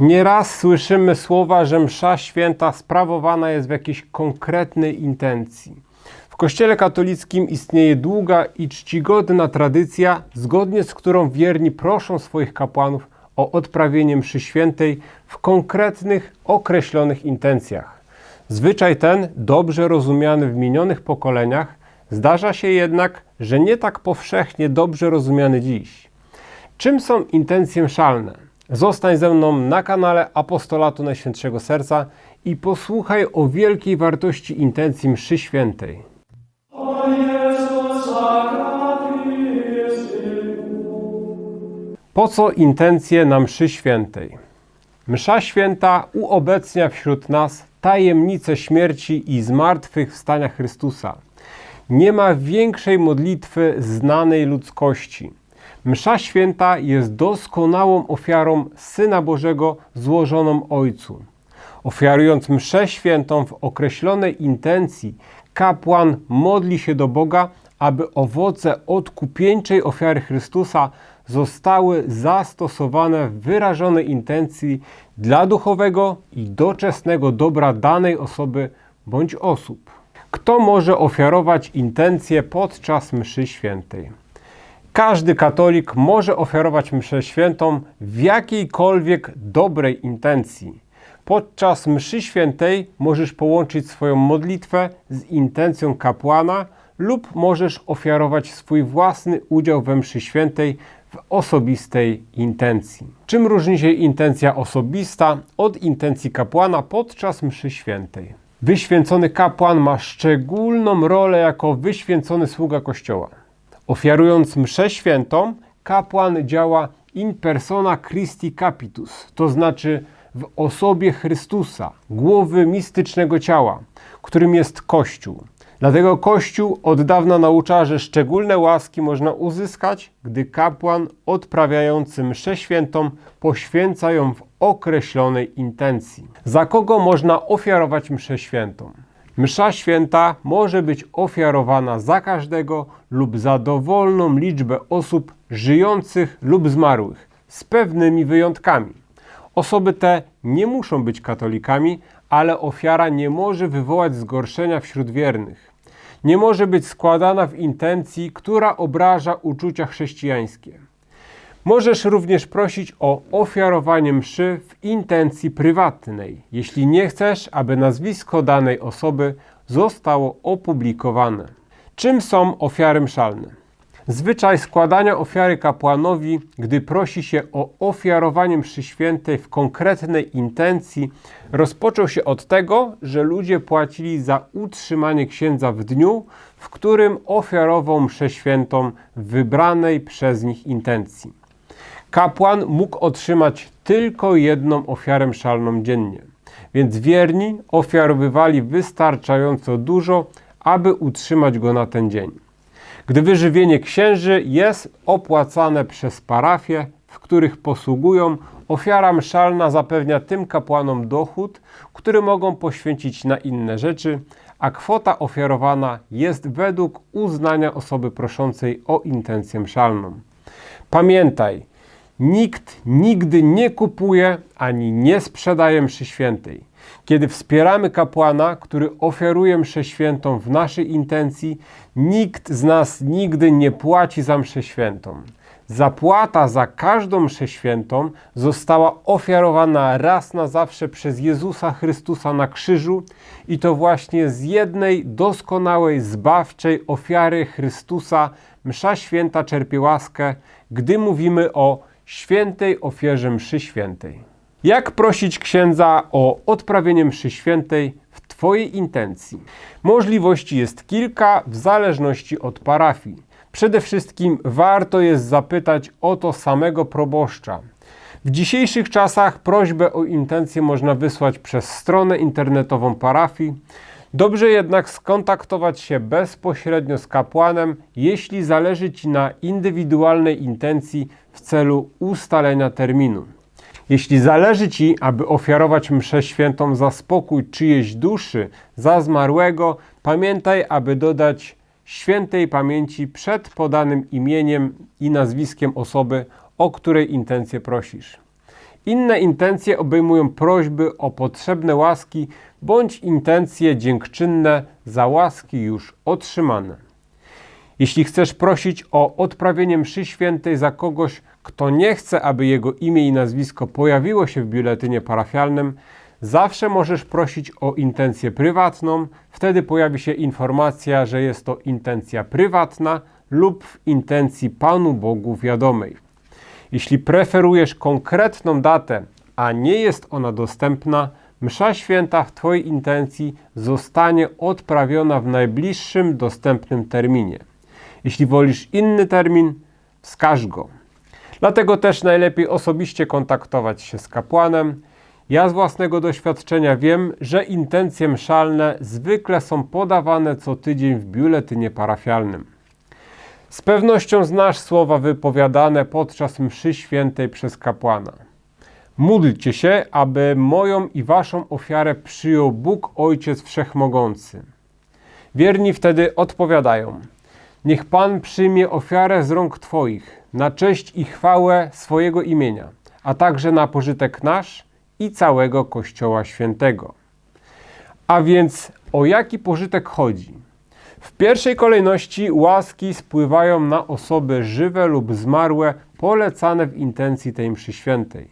Nieraz słyszymy słowa, że msza święta sprawowana jest w jakiejś konkretnej intencji. W Kościele katolickim istnieje długa i czcigodna tradycja, zgodnie z którą wierni proszą swoich kapłanów o odprawienie mszy świętej w konkretnych, określonych intencjach. Zwyczaj ten, dobrze rozumiany w minionych pokoleniach, zdarza się jednak, że nie tak powszechnie dobrze rozumiany dziś. Czym są intencje mszalne? Zostań ze mną na kanale Apostolatu Najświętszego Serca i posłuchaj o wielkiej wartości intencji mszy świętej. Po co intencje na mszy świętej? Msza święta uobecnia wśród nas tajemnicę śmierci i zmartwychwstania Chrystusa. Nie ma większej modlitwy znanej ludzkości. Msza święta jest doskonałą ofiarą Syna Bożego złożoną Ojcu. Ofiarując mszę świętą w określonej intencji, kapłan modli się do Boga, aby owoce odkupieńczej ofiary Chrystusa zostały zastosowane w wyrażonej intencji dla duchowego i doczesnego dobra danej osoby bądź osób. Kto może ofiarować intencje podczas mszy świętej? Każdy katolik może ofiarować mszę świętą w jakiejkolwiek dobrej intencji. Podczas mszy świętej możesz połączyć swoją modlitwę z intencją kapłana lub możesz ofiarować swój własny udział we mszy świętej w osobistej intencji. Czym różni się intencja osobista od intencji kapłana podczas mszy świętej? Wyświęcony kapłan ma szczególną rolę jako wyświęcony sługa Kościoła. Ofiarując mszę świętą, kapłan działa in persona Christi Capitus, to znaczy w osobie Chrystusa, głowy mistycznego ciała, którym jest Kościół. Dlatego Kościół od dawna naucza, że szczególne łaski można uzyskać, gdy kapłan odprawiający mszę świętą poświęca ją w określonej intencji. Za kogo można ofiarować mszę świętą? Msza święta może być ofiarowana za każdego lub za dowolną liczbę osób żyjących lub zmarłych, z pewnymi wyjątkami. Osoby te nie muszą być katolikami, ale ofiara nie może wywołać zgorszenia wśród wiernych. Nie może być składana w intencji, która obraża uczucia chrześcijańskie. Możesz również prosić o ofiarowanie mszy w intencji prywatnej, jeśli nie chcesz, aby nazwisko danej osoby zostało opublikowane. Czym są ofiary mszalne? Zwyczaj składania ofiary kapłanowi, gdy prosi się o ofiarowanie mszy świętej w konkretnej intencji, rozpoczął się od tego, że ludzie płacili za utrzymanie księdza w dniu, w którym ofiarował mszę świętą w wybranej przez nich intencji. Kapłan mógł otrzymać tylko jedną ofiarę mszalną dziennie, więc wierni ofiarowywali wystarczająco dużo, aby utrzymać go na ten dzień. Gdy wyżywienie księży jest opłacane przez parafie, w których posługują, ofiara mszalna zapewnia tym kapłanom dochód, który mogą poświęcić na inne rzeczy, a kwota ofiarowana jest według uznania osoby proszącej o intencję mszalną. Pamiętaj, Nikt nigdy nie kupuje ani nie sprzedaje mszy świętej. Kiedy wspieramy kapłana, który ofiaruje mszę świętą w naszej intencji, nikt z nas nigdy nie płaci za mszę świętą. Zapłata za każdą mszę świętą została ofiarowana raz na zawsze przez Jezusa Chrystusa na krzyżu i to właśnie z jednej doskonałej, zbawczej ofiary Chrystusa msza święta czerpie łaskę, gdy mówimy o świętej ofierze mszy świętej. Jak prosić księdza o odprawienie mszy świętej w Twojej intencji? Możliwości jest kilka w zależności od parafii. Przede wszystkim warto jest zapytać o to samego proboszcza. W dzisiejszych czasach prośbę o intencję można wysłać przez stronę internetową parafii. Dobrze jednak skontaktować się bezpośrednio z kapłanem, jeśli zależy Ci na indywidualnej intencji w celu ustalenia terminu. Jeśli zależy Ci, aby ofiarować mszę świętą za spokój czyjejś duszy, za zmarłego, pamiętaj, aby dodać świętej pamięci przed podanym imieniem i nazwiskiem osoby, o której intencję prosisz. Inne intencje obejmują prośby o potrzebne łaski bądź intencje dziękczynne za łaski już otrzymane. Jeśli chcesz prosić o odprawienie mszy świętej za kogoś, kto nie chce, aby jego imię i nazwisko pojawiło się w biuletynie parafialnym, zawsze możesz prosić o intencję prywatną. Wtedy pojawi się informacja, że jest to intencja prywatna lub w intencji Panu Bogu wiadomej. Jeśli preferujesz konkretną datę, a nie jest ona dostępna, msza święta w Twojej intencji zostanie odprawiona w najbliższym dostępnym terminie. Jeśli wolisz inny termin, wskaż go. Dlatego też najlepiej osobiście kontaktować się z kapłanem. Ja z własnego doświadczenia wiem, że intencje mszalne zwykle są podawane co tydzień w biuletynie parafialnym. Z pewnością znasz słowa wypowiadane podczas mszy świętej przez kapłana. Módlcie się, aby moją i waszą ofiarę przyjął Bóg Ojciec Wszechmogący. Wierni wtedy odpowiadają: Niech Pan przyjmie ofiarę z rąk Twoich, na cześć i chwałę swojego imienia, a także na pożytek nasz i całego Kościoła Świętego. A więc o jaki pożytek chodzi? W pierwszej kolejności łaski spływają na osoby żywe lub zmarłe, polecane w intencji tej mszy świętej.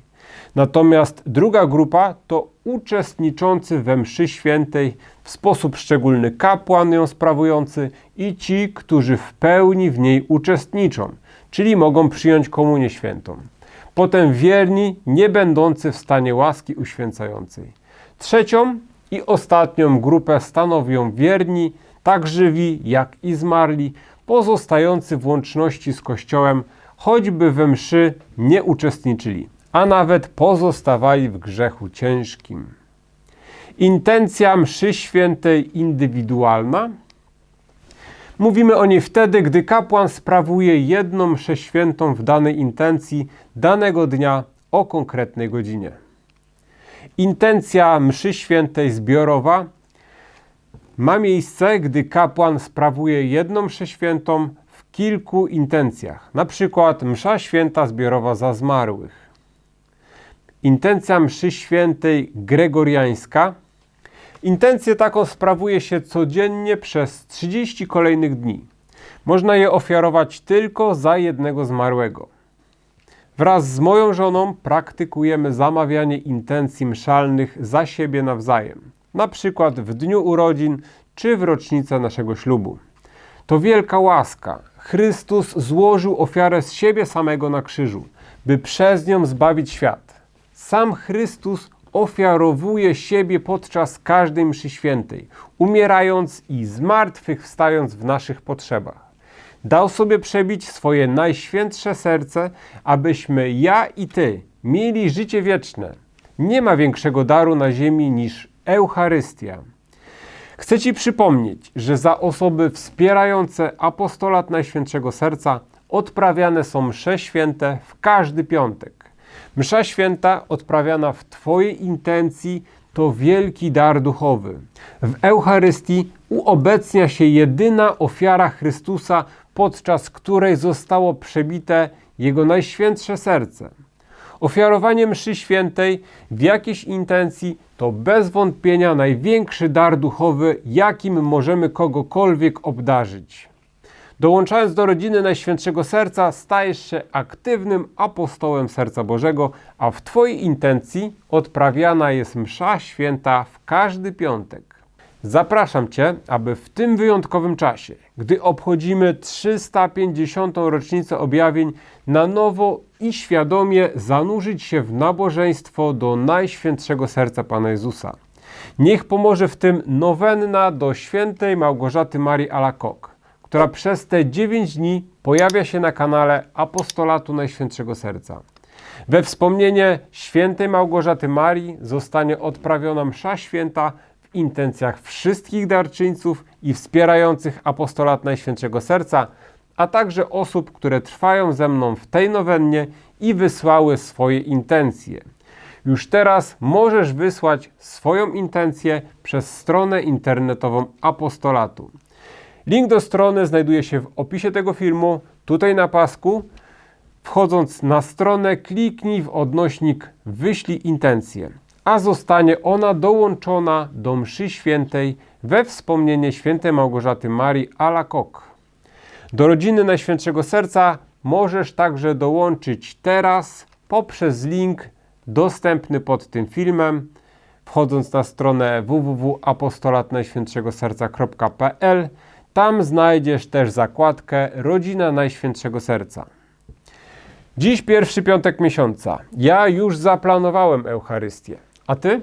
Natomiast druga grupa to uczestniczący we mszy świętej w sposób szczególny kapłan ją sprawujący i ci, którzy w pełni w niej uczestniczą, czyli mogą przyjąć komunię świętą. Potem wierni, nie będący w stanie łaski uświęcającej. Trzecią i ostatnią grupę stanowią wierni, tak żywi jak i zmarli, pozostający w łączności z Kościołem, choćby we mszy nie uczestniczyli, a nawet pozostawali w grzechu ciężkim. Intencja mszy świętej indywidualna. Mówimy o niej wtedy, gdy kapłan sprawuje jedną mszę świętą w danej intencji danego dnia o konkretnej godzinie. Intencja mszy świętej zbiorowa ma miejsce, gdy kapłan sprawuje jedną mszę świętą w kilku intencjach, na przykład msza święta zbiorowa za zmarłych. Intencja mszy świętej gregoriańska. Intencję taką sprawuje się codziennie przez 30 kolejnych dni. Można je ofiarować tylko za jednego zmarłego. Wraz z moją żoną praktykujemy zamawianie intencji mszalnych za siebie nawzajem na przykład w dniu urodzin czy w rocznicę naszego ślubu. To wielka łaska. Chrystus złożył ofiarę z siebie samego na krzyżu, by przez nią zbawić świat. Sam Chrystus ofiarowuje siebie podczas każdej mszy świętej, umierając i zmartwychwstając w naszych potrzebach. Dał sobie przebić swoje najświętsze serce, abyśmy ja i ty mieli życie wieczne. Nie ma większego daru na ziemi niż Eucharystia. Chcę Ci przypomnieć, że za osoby wspierające apostolat Najświętszego Serca odprawiane są msze święte w każdy piątek. Msza święta odprawiana w Twojej intencji to wielki dar duchowy. W Eucharystii uobecnia się jedyna ofiara Chrystusa, podczas której zostało przebite Jego Najświętsze Serce. Ofiarowanie mszy świętej w jakiejś intencji to bez wątpienia największy dar duchowy, jakim możemy kogokolwiek obdarzyć. Dołączając do rodziny Najświętszego Serca, stajesz się aktywnym apostołem Serca Bożego, a w Twojej intencji odprawiana jest msza święta w każdy piątek. Zapraszam Cię, aby w tym wyjątkowym czasie, gdy obchodzimy 350. rocznicę objawień, na nowo i świadomie zanurzyć się w nabożeństwo do Najświętszego Serca Pana Jezusa. Niech pomoże w tym nowenna do świętej Małgorzaty Marii Alakok, która przez te 9 dni pojawia się na kanale Apostolatu Najświętszego Serca. We wspomnienie świętej Małgorzaty Marii zostanie odprawiona msza święta intencjach wszystkich darczyńców i wspierających apostolat Najświętszego Serca, a także osób, które trwają ze mną w tej nowennie i wysłały swoje intencje. Już teraz możesz wysłać swoją intencję przez stronę internetową apostolatu. Link do strony znajduje się w opisie tego filmu, tutaj na pasku. Wchodząc na stronę, kliknij w odnośnik Wyślij intencję, a zostanie ona dołączona do mszy świętej we wspomnienie świętej Małgorzaty Marii Alacoque. Do rodziny Najświętszego Serca możesz także dołączyć teraz poprzez link dostępny pod tym filmem. Wchodząc na stronę www.apostolatnajświętszegoserca.pl tam znajdziesz też zakładkę Rodzina Najświętszego Serca. Dziś pierwszy piątek miesiąca. Ja już zaplanowałem Eucharystię. A ty?